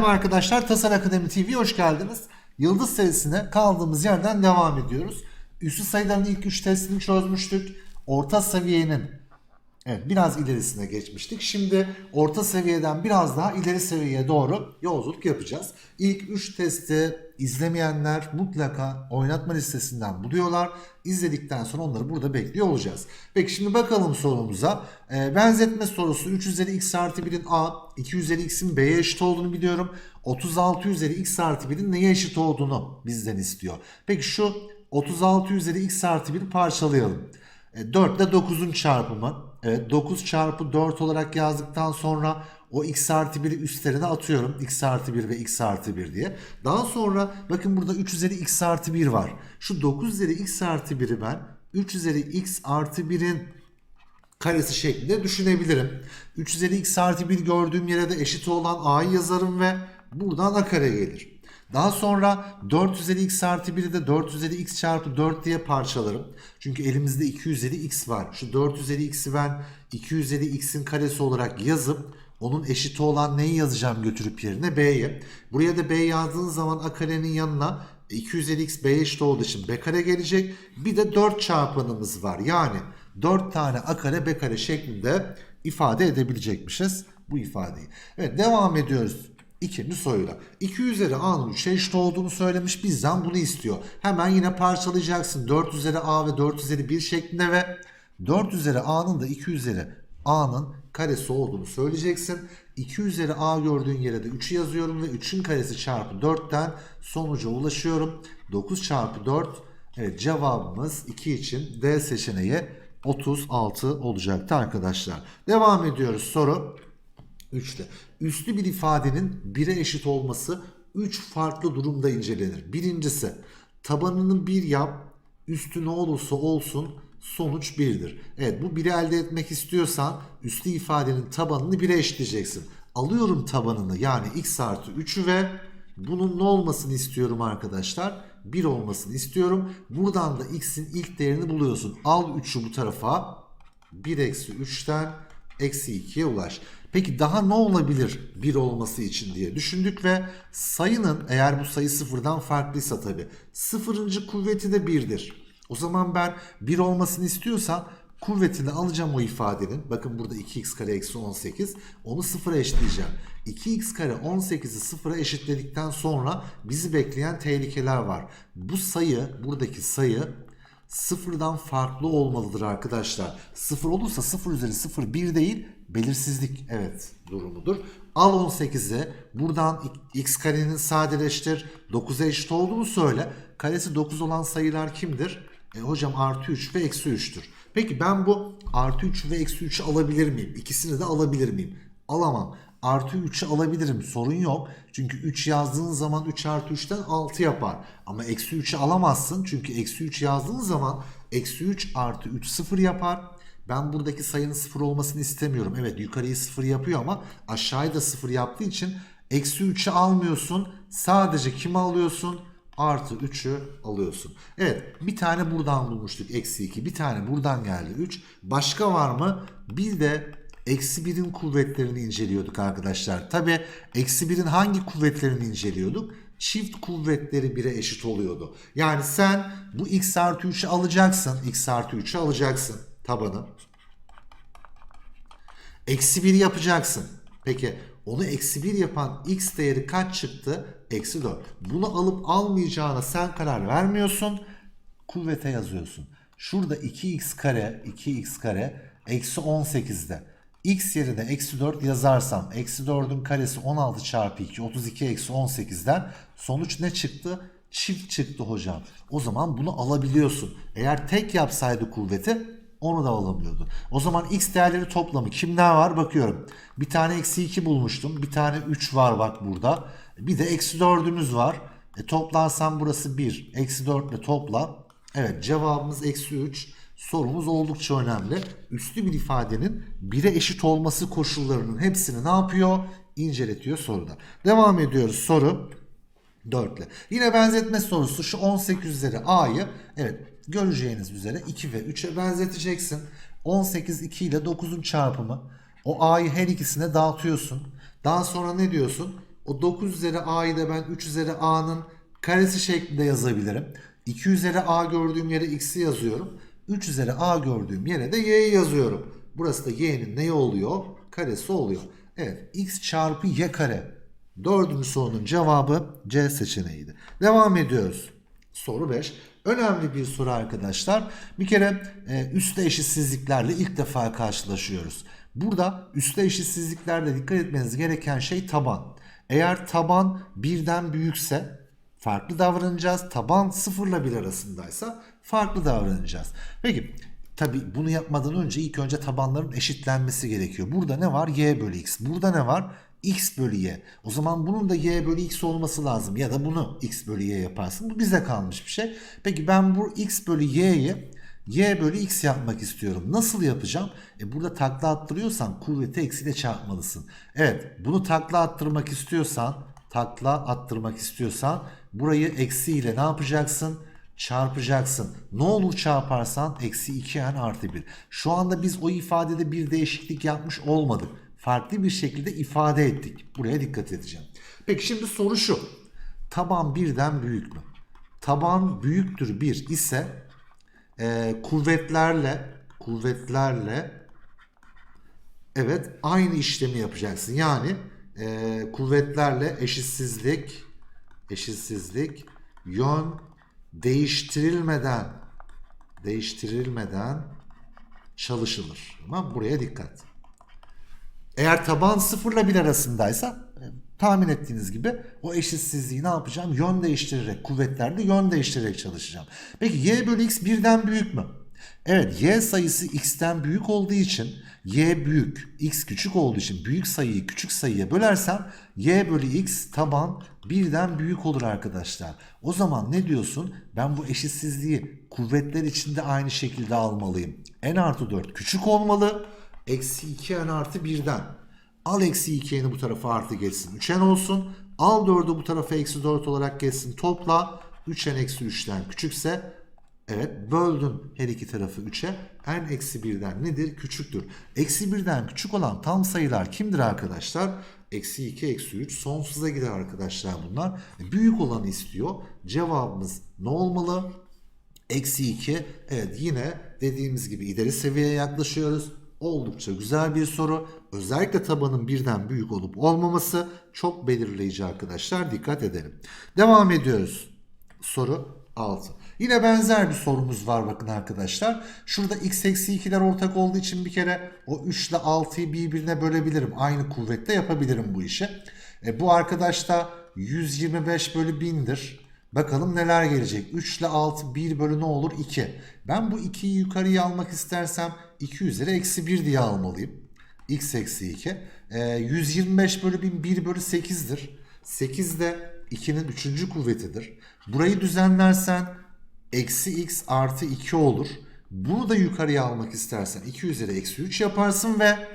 Merhaba arkadaşlar, Tasar Akademi TV'ye hoş geldiniz. Yıldız serisine kaldığımız yerden devam ediyoruz. Üstü sayıların ilk 3 testini çözmüştük. Orta seviyenin evet, biraz ilerisine geçmiştik. Şimdi orta seviyeden biraz daha ileri seviyeye doğru yolculuk yapacağız. İlk 3 testi izlemeyenler mutlaka oynatma listesinden buluyorlar. İzledikten sonra onları burada bekliyor olacağız. Peki şimdi bakalım sorumuza. Ee, benzetme sorusu 3 üzeri x artı 1'in a, 2 üzeri x'in b'ye eşit olduğunu biliyorum. 36 üzeri x artı 1'in neye eşit olduğunu bizden istiyor. Peki şu 36 üzeri x artı 1'i parçalayalım. E, 4 ile 9'un çarpımı. Evet 9 çarpı 4 olarak yazdıktan sonra o x artı 1'i üstlerine atıyorum. x artı 1 ve x artı 1 diye. Daha sonra bakın burada 3 üzeri x artı 1 var. Şu 9 üzeri x artı 1'i ben 3 üzeri x artı 1'in karesi şeklinde düşünebilirim. 3 üzeri x artı 1 gördüğüm yere de eşit olan a'yı yazarım ve buradan a kare gelir. Daha sonra 4 üzeri x artı 1'i de 4 üzeri x çarpı 4 diye parçalarım. Çünkü elimizde 2 üzeri x var. Şu 4 üzeri x'i ben 2 üzeri x'in karesi olarak yazıp onun eşiti olan neyi yazacağım götürüp yerine b'yi. Buraya da b yazdığın zaman a karenin yanına 2 üzeri x b eşit olduğu için b kare gelecek. Bir de 4 çarpanımız var. Yani 4 tane a kare b kare şeklinde ifade edebilecekmişiz bu ifadeyi. Evet devam ediyoruz. İkinci soruyla. 2 üzeri a'nın 3'e eşit olduğunu söylemiş. Bizden bunu istiyor. Hemen yine parçalayacaksın. 4 üzeri a ve 4 üzeri 1 şeklinde ve 4 üzeri a'nın da 2 üzeri a'nın karesi olduğunu söyleyeceksin. 2 üzeri a gördüğün yere de 3'ü yazıyorum ve 3'ün karesi çarpı 4'ten sonuca ulaşıyorum. 9 çarpı 4 evet cevabımız 2 için D seçeneği 36 olacaktı arkadaşlar. Devam ediyoruz soru 3'te. Üslü bir ifadenin 1'e eşit olması 3 farklı durumda incelenir. Birincisi tabanını 1 yap, üstü ne olursa olsun sonuç 1'dir. Evet bu 1'i elde etmek istiyorsan üslü ifadenin tabanını 1'e eşitleyeceksin. Alıyorum tabanını yani x artı 3'ü ve bunun ne olmasını istiyorum arkadaşlar? 1 olmasını istiyorum. Buradan da x'in ilk değerini buluyorsun. Al 3'ü bu tarafa. 1 eksi 3'ten eksi 2'ye ulaş. Peki daha ne olabilir 1 olması için diye düşündük ve sayının eğer bu sayı sıfırdan farklıysa tabi sıfırıncı kuvveti de 1'dir. O zaman ben 1 olmasını istiyorsam kuvvetini alacağım o ifadenin. Bakın burada 2x kare eksi 18. Onu sıfıra eşitleyeceğim. 2x kare 18'i sıfıra eşitledikten sonra bizi bekleyen tehlikeler var. Bu sayı buradaki sayı sıfırdan farklı olmalıdır arkadaşlar. Sıfır olursa sıfır üzeri sıfır bir değil belirsizlik evet durumudur. Al 18'i buradan x karenin sadeleştir 9'a eşit olduğunu söyle. Karesi 9 olan sayılar kimdir? E, hocam artı 3 ve eksi 3'tür. Peki ben bu artı 3 ve eksi 3'ü alabilir miyim? İkisini de alabilir miyim? Alamam. Artı 3'ü alabilirim sorun yok. Çünkü 3 yazdığın zaman 3 artı 3'ten 6 yapar. Ama eksi 3'ü alamazsın. Çünkü eksi 3 yazdığın zaman eksi 3 artı 3 0 yapar. Ben buradaki sayının 0 olmasını istemiyorum. Evet yukarıyı 0 yapıyor ama aşağıyı da 0 yaptığı için eksi 3'ü almıyorsun. Sadece kimi alıyorsun? Artı 3'ü alıyorsun. Evet bir tane buradan bulmuştuk eksi 2. Bir tane buradan geldi 3. Başka var mı? Bir de eksi 1'in kuvvetlerini inceliyorduk arkadaşlar. Tabi eksi 1'in hangi kuvvetlerini inceliyorduk? Çift kuvvetleri 1'e eşit oluyordu. Yani sen bu x artı 3'ü alacaksın. x artı 3'ü alacaksın tabanı. Eksi 1 yapacaksın. Peki onu eksi 1 yapan x değeri kaç çıktı? Eksi 4. Bunu alıp almayacağına sen karar vermiyorsun. Kuvvete yazıyorsun. Şurada 2x kare, 2x kare eksi 18'de. x yerine eksi 4 yazarsam eksi 4'ün karesi 16 çarpı 2 32 eksi 18'den sonuç ne çıktı? Çift çıktı hocam. O zaman bunu alabiliyorsun. Eğer tek yapsaydı kuvveti onu da alamıyordu. O zaman x değerleri toplamı kimler var bakıyorum. Bir tane eksi 2 bulmuştum. Bir tane 3 var bak burada. Bir de eksi 4'ümüz var. E, toplarsam burası 1. Eksi 4 ile topla. Evet cevabımız eksi 3. Sorumuz oldukça önemli. Üslü bir ifadenin 1'e eşit olması koşullarının hepsini ne yapıyor? İnceletiyor soruda. Devam ediyoruz soru 4 ile. Yine benzetme sorusu şu 18 üzeri a'yı evet göreceğiniz üzere 2 ve 3'e benzeteceksin. 18 2 ile 9'un çarpımı. O a'yı her ikisine dağıtıyorsun. Daha sonra ne diyorsun? O 9 üzeri a'yı da ben 3 üzeri a'nın karesi şeklinde yazabilirim. 2 üzeri a gördüğüm yere x'i yazıyorum. 3 üzeri a gördüğüm yere de y'yi yazıyorum. Burası da y'nin neyi oluyor? Karesi oluyor. Evet x çarpı y kare. Dördüncü sorunun cevabı C seçeneğiydi. Devam ediyoruz. Soru 5. Önemli bir soru arkadaşlar. Bir kere e, üstte eşitsizliklerle ilk defa karşılaşıyoruz. Burada üstte eşitsizliklerde dikkat etmeniz gereken şey taban. Eğer taban birden büyükse farklı davranacağız. Taban sıfırla bir arasındaysa farklı davranacağız. Peki tabi bunu yapmadan önce ilk önce tabanların eşitlenmesi gerekiyor. Burada ne var? Y bölü x. Burada ne var? X bölü y. O zaman bunun da y bölü x olması lazım. Ya da bunu x bölü y yaparsın. Bu bize kalmış bir şey. Peki ben bu x bölü y'yi y bölü x yapmak istiyorum. Nasıl yapacağım? E burada takla attırıyorsan kuvveti eksiyle çarpmalısın. Evet bunu takla attırmak istiyorsan takla attırmak istiyorsan burayı eksi ile ne yapacaksın? Çarpacaksın. Ne olur çarparsan eksi 2n artı 1. Şu anda biz o ifadede bir değişiklik yapmış olmadık. Farklı bir şekilde ifade ettik. Buraya dikkat edeceğim. Peki şimdi soru şu. Taban birden büyük mü? Taban büyüktür 1 ise e, kuvvetlerle kuvvetlerle evet aynı işlemi yapacaksın. Yani e, kuvvetlerle eşitsizlik eşitsizlik yön değiştirilmeden değiştirilmeden çalışılır. Tamam buraya dikkat. Eğer taban sıfırla bir arasındaysa e, tahmin ettiğiniz gibi o eşitsizliği ne yapacağım? Yön değiştirerek, kuvvetlerde yön değiştirerek çalışacağım. Peki y bölü x birden büyük mü? Evet y sayısı x'ten büyük olduğu için y büyük, x küçük olduğu için büyük sayıyı küçük sayıya bölersem y bölü x taban birden büyük olur arkadaşlar. O zaman ne diyorsun? Ben bu eşitsizliği kuvvetler içinde aynı şekilde almalıyım. n artı 4 küçük olmalı. Eksi 2n artı 1'den. Al eksi 2n'i bu tarafa artı geçsin. 3n olsun. Al 4'ü bu tarafa eksi 4 olarak geçsin. Topla. 3n eksi 3'ten küçükse evet böldün her iki tarafı 3'e. n eksi 1'den nedir? Küçüktür. Eksi 1'den küçük olan tam sayılar kimdir arkadaşlar? Eksi 2, eksi 3 sonsuza gider arkadaşlar bunlar. Büyük olanı istiyor. Cevabımız ne olmalı? Eksi 2. Evet yine dediğimiz gibi ileri seviyeye yaklaşıyoruz. Oldukça güzel bir soru. Özellikle tabanın birden büyük olup olmaması çok belirleyici arkadaşlar. Dikkat edelim. Devam ediyoruz. Soru 6. Yine benzer bir sorumuz var bakın arkadaşlar. Şurada x eksi 2'ler ortak olduğu için bir kere o 3 ile 6'yı birbirine bölebilirim. Aynı kuvvette yapabilirim bu işi. E, bu arkadaş da 125 bölü 1000'dir. Bakalım neler gelecek. 3 ile 6 1 bölü ne olur? 2. Ben bu 2'yi yukarıya almak istersem 2 üzeri eksi 1 diye almalıyım. x eksi 2. Ee, 125 bölü 1000 1 bölü 8'dir. 8 de 2'nin 3. kuvvetidir. Burayı düzenlersen eksi x artı 2 olur. Bunu da yukarıya almak istersen 2 üzeri eksi 3 yaparsın ve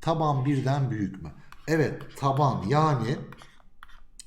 taban birden büyük mü? Evet taban yani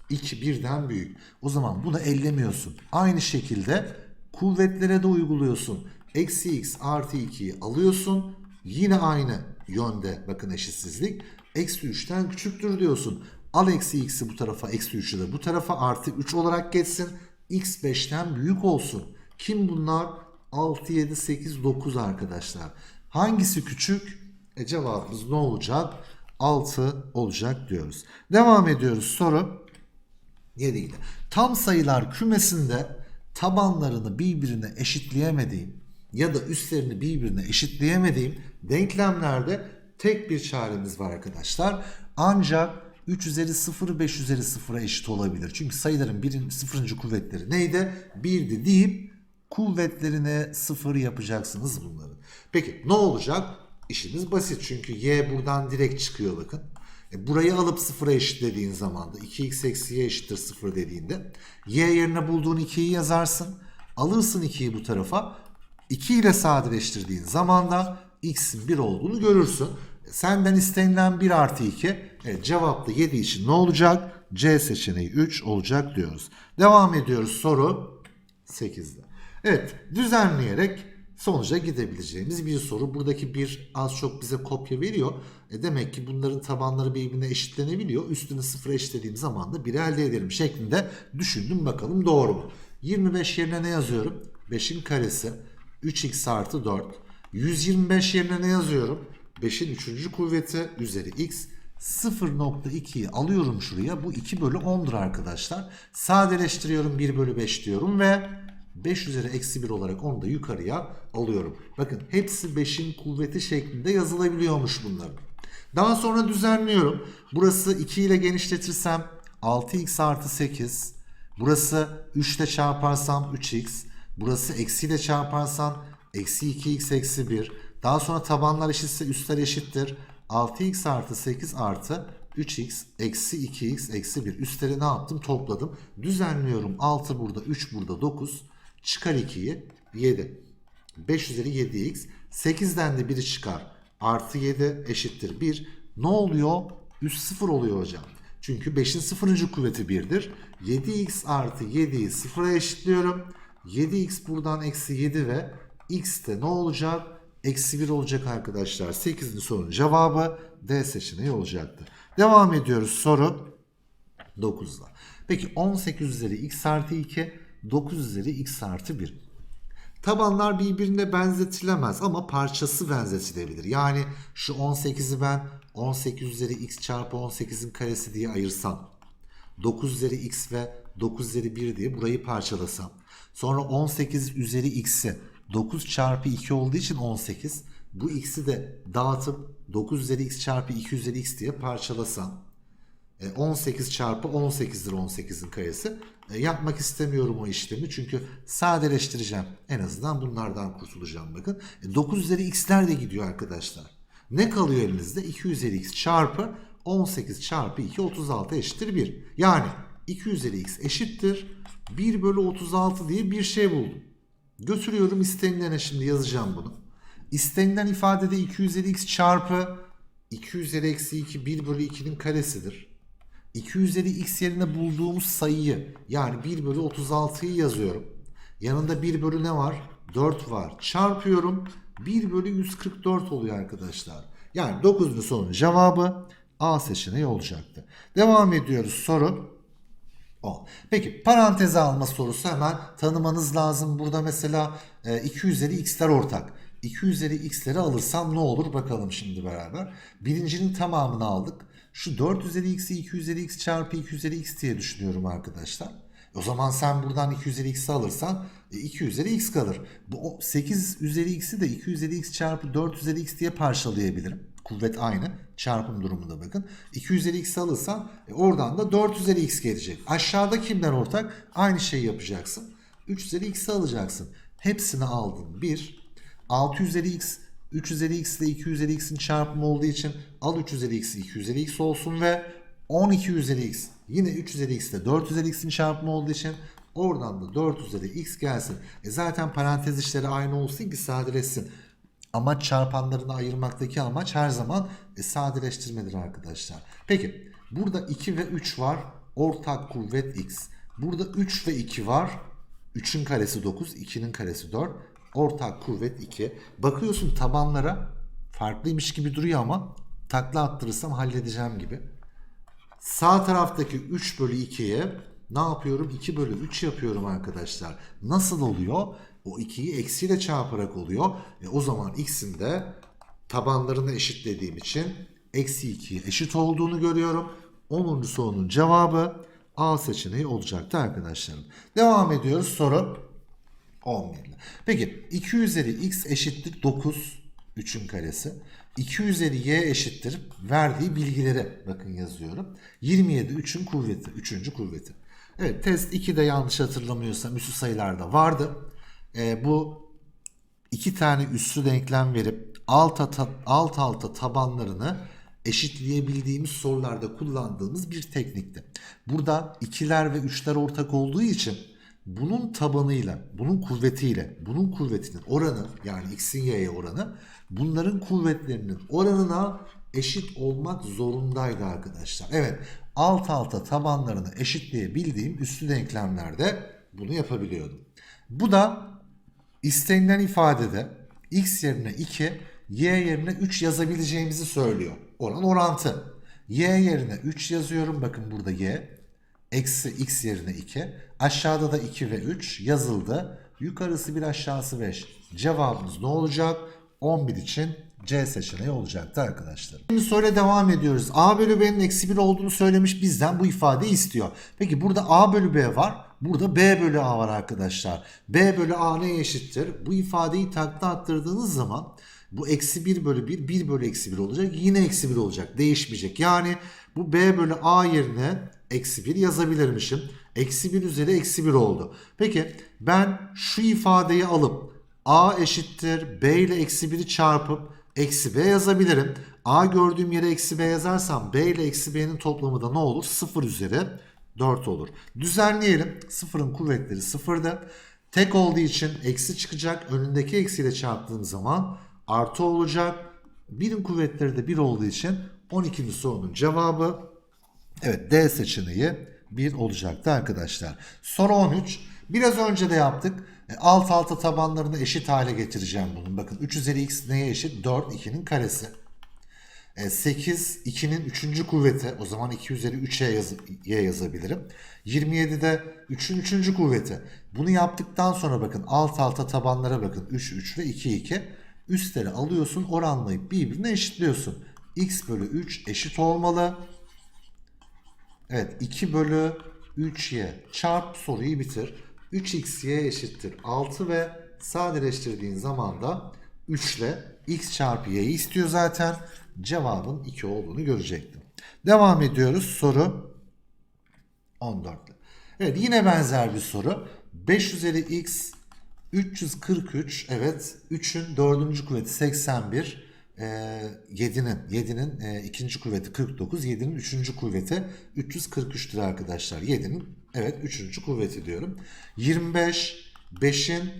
2 birden büyük. O zaman bunu ellemiyorsun. Aynı şekilde kuvvetlere de uyguluyorsun. Eksi x artı 2'yi alıyorsun. Yine aynı yönde bakın eşitsizlik. Eksi 3'ten küçüktür diyorsun. Al eksi x'i bu tarafa eksi 3'ü de bu tarafa artı 3 olarak geçsin. x 5'ten büyük olsun. Kim bunlar? 6, 7, 8, 9 arkadaşlar. Hangisi küçük? E cevabımız ne olacak? 6 olacak diyoruz. Devam ediyoruz soru 7 ile. Tam sayılar kümesinde tabanlarını birbirine eşitleyemediğim ya da üstlerini birbirine eşitleyemediğim denklemlerde tek bir çaremiz var arkadaşlar. Ancak 3 üzeri 0 5 üzeri 0'a eşit olabilir. Çünkü sayıların birin, sıfırıncı kuvvetleri neydi? 1'di deyip kuvvetlerine 0 yapacaksınız bunların. Peki ne olacak? İşimiz basit çünkü y buradan direkt çıkıyor bakın. E, burayı alıp sıfıra eşitlediğin zaman da 2x eksi y eşittir 0 dediğinde y yerine bulduğun 2'yi yazarsın. Alırsın 2'yi bu tarafa. 2 ile sadeleştirdiğin zaman da x'in 1 olduğunu görürsün. E, Senden istenilen 1 artı 2. Evet, cevap da 7 için ne olacak? C seçeneği 3 olacak diyoruz. Devam ediyoruz soru 8'de. Evet düzenleyerek sonuca gidebileceğimiz bir soru. Buradaki bir az çok bize kopya veriyor. E demek ki bunların tabanları birbirine eşitlenebiliyor. Üstünü sıfır eşitlediğim zaman da 1'i elde ederim şeklinde düşündüm bakalım doğru mu? 25 yerine ne yazıyorum? 5'in karesi 3x artı 4. 125 yerine ne yazıyorum? 5'in 3. kuvveti üzeri x 0.2'yi alıyorum şuraya. Bu 2 bölü 10'dur arkadaşlar. Sadeleştiriyorum 1 bölü 5 diyorum ve 5 üzeri eksi 1 olarak onu da yukarıya alıyorum. Bakın hepsi 5'in kuvveti şeklinde yazılabiliyormuş bunların. Daha sonra düzenliyorum. Burası 2 ile genişletirsem 6x artı 8. Burası 3 ile çarparsam 3x. Burası eksi ile çarparsam eksi 2x eksi 1. Daha sonra tabanlar eşitse üstler eşittir. 6x artı 8 artı 3x eksi 2x eksi 1. Üstleri ne yaptım? Topladım. Düzenliyorum. 6 burada 3 burada 9. Çıkar 2'yi 7. 5 üzeri 7x. 8'den de 1'i çıkar. Artı 7 eşittir 1. Ne oluyor? Üst 0 oluyor hocam. Çünkü 5'in 0. kuvveti 1'dir. 7x artı 7'yi 0'a eşitliyorum. 7x buradan eksi 7 ve x de ne olacak? Eksi 1 olacak arkadaşlar. 8. sorunun cevabı D seçeneği olacaktı. Devam ediyoruz soru 9'la. Peki 18 üzeri x artı 2, 9 üzeri x artı 1. Tabanlar birbirine benzetilemez ama parçası benzetilebilir. Yani şu 18'i ben 18 üzeri x çarpı 18'in karesi diye ayırsam. 9 üzeri x ve 9 üzeri 1 diye burayı parçalasam. Sonra 18 üzeri x'i 9 çarpı 2 olduğu için 18. Bu x'i de dağıtıp 9 üzeri x çarpı 2 üzeri x diye parçalasam. E, 18 çarpı 18'dir 18'in karesi. E, yapmak istemiyorum o işlemi çünkü sadeleştireceğim. En azından bunlardan kurtulacağım bakın. E, 9 üzeri x'ler de gidiyor arkadaşlar. Ne kalıyor elinizde? 2 üzeri x çarpı 18 çarpı 2 36 eşittir 1. Yani 2 üzeri x eşittir 1 bölü 36 diye bir şey buldum. Götürüyorum istenilene şimdi yazacağım bunu. İstenilen ifadede 2 üzeri x çarpı 2 üzeri eksi 2 1 bölü 2'nin karesidir. 2 üzeri x yerine bulduğumuz sayıyı yani 1 bölü 36'yı yazıyorum. Yanında 1 bölü ne var? 4 var. Çarpıyorum. 1 bölü 144 oluyor arkadaşlar. Yani 9. sorunun cevabı A seçeneği olacaktı. Devam ediyoruz soru. O. Peki paranteze alma sorusu hemen tanımanız lazım. Burada mesela e, 2 üzeri x'ler ortak. 2 üzeri x'leri alırsam ne olur bakalım şimdi beraber. Birincinin tamamını aldık. Şu 4 üzeri x'i 2 üzeri x çarpı 2 üzeri x diye düşünüyorum arkadaşlar. O zaman sen buradan 2 üzeri x'i alırsan e, 2 üzeri x kalır. Bu o 8 üzeri x'i de 2 üzeri x çarpı 4 üzeri x diye parçalayabilirim. Kuvvet aynı. Çarpım durumunda bakın. 2 üzeri x alırsan e, oradan da 4 üzeri x gelecek. Aşağıda kimler ortak? Aynı şeyi yapacaksın. 3 üzeri x'i alacaksın. Hepsini aldın. 1. 6 üzeri x 3 üzeri x ile 2 üzeri x'in çarpımı olduğu için al 3 üzeri x 2 üzeri x olsun ve 12 üzeri x yine 3 üzeri x ile 4 üzeri x'in çarpımı olduğu için oradan da 4 üzeri x gelsin. E zaten parantez işleri aynı olsun ki sadeleşsin. Amaç çarpanlarını ayırmaktaki amaç her zaman e, sadeleştirmedir arkadaşlar. Peki burada 2 ve 3 var. Ortak kuvvet x. Burada 3 ve 2 var. 3'ün karesi 9, 2'nin karesi 4. Ortak kuvvet 2. Bakıyorsun tabanlara farklıymış gibi duruyor ama takla attırırsam halledeceğim gibi. Sağ taraftaki 3 bölü 2'ye ne yapıyorum? 2 bölü 3 yapıyorum arkadaşlar. Nasıl oluyor? O 2'yi eksiyle çarparak oluyor. E o zaman x'in de tabanlarını eşitlediğim için eksi 2'ye eşit olduğunu görüyorum. 10. sorunun cevabı A seçeneği olacaktı arkadaşlarım. Devam ediyoruz soru 11 ile. Peki 2 üzeri x eşittir 9 3'ün karesi. 2 üzeri y eşittir verdiği bilgileri bakın yazıyorum. 27 3'ün kuvveti 3. kuvveti. Evet test 2'de yanlış hatırlamıyorsam üstü sayılarda vardı. Ee, bu iki tane üslü denklem verip alt alta, alt alta tabanlarını eşitleyebildiğimiz sorularda kullandığımız bir teknikti. Burada ikiler ve üçler ortak olduğu için bunun tabanıyla, bunun kuvvetiyle, bunun kuvvetinin oranı yani x'in y'ye oranı bunların kuvvetlerinin oranına eşit olmak zorundaydı arkadaşlar. Evet alt alta tabanlarını eşitleyebildiğim üstü denklemlerde bunu yapabiliyordum. Bu da istenilen ifadede x yerine 2, y yerine 3 yazabileceğimizi söylüyor. Oran orantı. y yerine 3 yazıyorum. Bakın burada y. Eksi x yerine 2. Aşağıda da 2 ve 3 yazıldı. Yukarısı 1 aşağısı 5. Cevabımız ne olacak? 11 için C seçeneği olacaktı arkadaşlar. Şimdi soruyla devam ediyoruz. A bölü B'nin eksi 1 olduğunu söylemiş bizden bu ifadeyi istiyor. Peki burada A bölü B var. Burada B bölü A var arkadaşlar. B bölü A ne eşittir? Bu ifadeyi takla attırdığınız zaman bu eksi 1 bölü 1 1 bölü eksi 1 olacak. Yine eksi 1 olacak. Değişmeyecek. Yani bu B bölü A yerine eksi 1 yazabilirmişim. Eksi 1 üzeri eksi 1 oldu. Peki ben şu ifadeyi alıp A eşittir B ile eksi 1'i çarpıp eksi B yazabilirim. A gördüğüm yere eksi B yazarsam B ile eksi B'nin toplamı da ne olur? 0 üzeri 4 olur. Düzenleyelim. Sıfırın kuvvetleri sıfırdı. Tek olduğu için eksi çıkacak. Önündeki eksiyle çarptığım zaman artı olacak. Birin kuvvetleri de 1 olduğu için 12. sorunun cevabı Evet D seçeneği 1 olacaktı arkadaşlar. Soru 13. Biraz önce de yaptık. E, Alt alta tabanlarını eşit hale getireceğim bunun. Bakın 3 üzeri x neye eşit? 4 2'nin karesi. E, 8 2'nin 3. kuvveti. O zaman 2 üzeri 3'e yaz y yazabilirim. 27'de 3'ün 3. kuvveti. Bunu yaptıktan sonra bakın alt alta tabanlara bakın. 3 3 ve 2 2. Üstleri alıyorsun oranlayıp birbirine eşitliyorsun. x bölü 3 eşit olmalı. Evet 2 bölü 3y çarp soruyu bitir. 3xy eşittir 6 ve sadeleştirdiğin zaman da 3 ile x çarpı y'yi istiyor zaten. Cevabın 2 olduğunu görecektim. Devam ediyoruz soru 14. Evet yine benzer bir soru. 5 üzeri x 343 evet 3'ün 4. kuvveti 81 e, 7'nin 7'nin e, ikinci kuvveti 49 7'nin 3. kuvveti 343'tür arkadaşlar 7'nin evet 3. kuvveti diyorum 25 5'in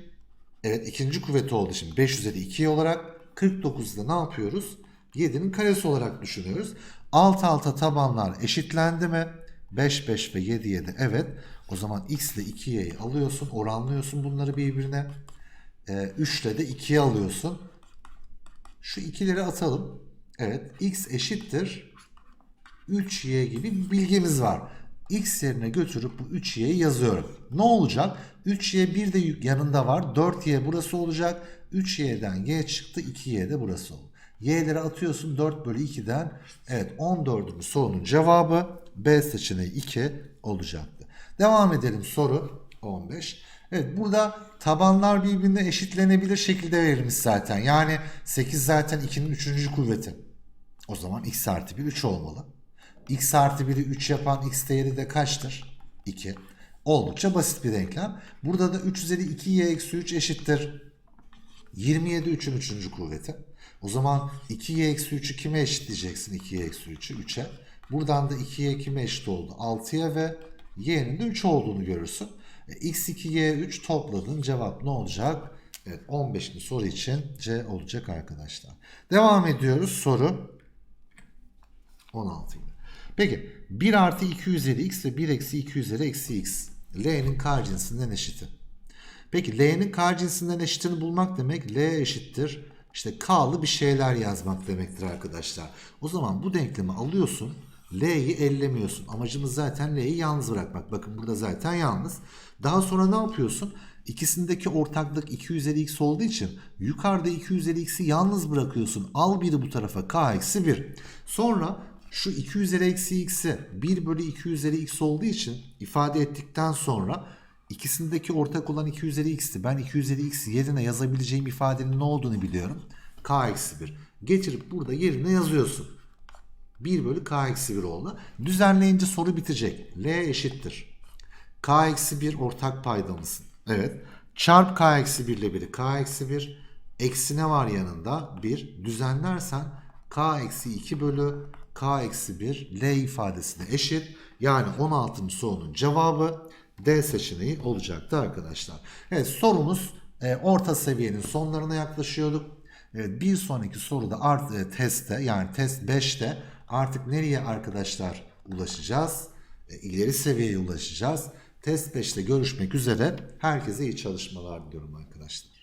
evet ikinci kuvveti olduğu için 5 üzeri 2 olarak 49'da ne yapıyoruz 7'nin karesi olarak düşünüyoruz alt alta tabanlar eşitlendi mi 5 5 ve 7 7 evet o zaman x ile 2y'yi alıyorsun oranlıyorsun bunları birbirine e, 3 ile de 2'yi alıyorsun şu ikileri atalım. Evet x eşittir 3y gibi bir bilgimiz var. x yerine götürüp bu 3y'yi yazıyorum. Ne olacak? 3y bir de yanında var. 4y burası olacak. 3y'den y çıktı. 2y de burası oldu. Y'leri atıyorsun 4 bölü 2'den. Evet 14. sorunun cevabı B seçeneği 2 olacaktı. Devam edelim soru 15. Evet burada tabanlar birbirine eşitlenebilir şekilde verilmiş zaten. Yani 8 zaten 2'nin 3. kuvveti. O zaman x artı 1 3 olmalı. x artı 1'i 3 yapan x değeri de kaçtır? 2. Oldukça basit bir denklem. Burada da 3 üzeri 2y eksi 3 eşittir. 27 3'ün 3. kuvveti. O zaman 2y eksi 3'ü kime eşitleyeceksin? 2y eksi 3'ü 3'e. Buradan da 2y kime eşit oldu? 6'ya ve y'nin de 3 olduğunu görürsün. X2, Y3 topladın. Cevap ne olacak? Evet 15. soru için C olacak arkadaşlar. Devam ediyoruz. Soru 16. Peki 1 artı 2 üzeri x ve 1 eksi 2 üzeri eksi x. L'nin k cinsinden eşiti. Peki L'nin k cinsinden eşitini bulmak demek L eşittir. İşte K'lı bir şeyler yazmak demektir arkadaşlar. O zaman bu denklemi alıyorsun. L'yi ellemiyorsun. Amacımız zaten L'yi yalnız bırakmak. Bakın burada zaten yalnız. Daha sonra ne yapıyorsun? İkisindeki ortaklık 2 üzeri x olduğu için yukarıda 2 üzeri x'i yalnız bırakıyorsun. Al biri bu tarafa k eksi 1. Sonra şu 2 üzeri eksi x'i 1 bölü 2 üzeri x olduğu için ifade ettikten sonra ikisindeki ortak olan 2 üzeri x'ti. Ben 2 üzeri x yerine yazabileceğim ifadenin ne olduğunu biliyorum. k eksi 1. Getirip burada yerine yazıyorsun. 1 bölü k eksi 1 oldu. Düzenleyince soru bitecek. L eşittir. k eksi 1 ortak paydamızın. Evet. Çarp k eksi 1 ile 1'i k eksi 1. Eksi ne var yanında? 1. Düzenlersen k eksi 2 bölü k eksi 1 L ifadesi de eşit. Yani 16. sorunun cevabı D seçeneği olacaktı arkadaşlar. Evet sorumuz e, orta seviyenin sonlarına yaklaşıyorduk. Evet, bir sonraki soruda art, e, testte yani test 5'te artık nereye arkadaşlar ulaşacağız? E, ileri seviyeye ulaşacağız. Test 5'te görüşmek üzere. Herkese iyi çalışmalar diliyorum arkadaşlar.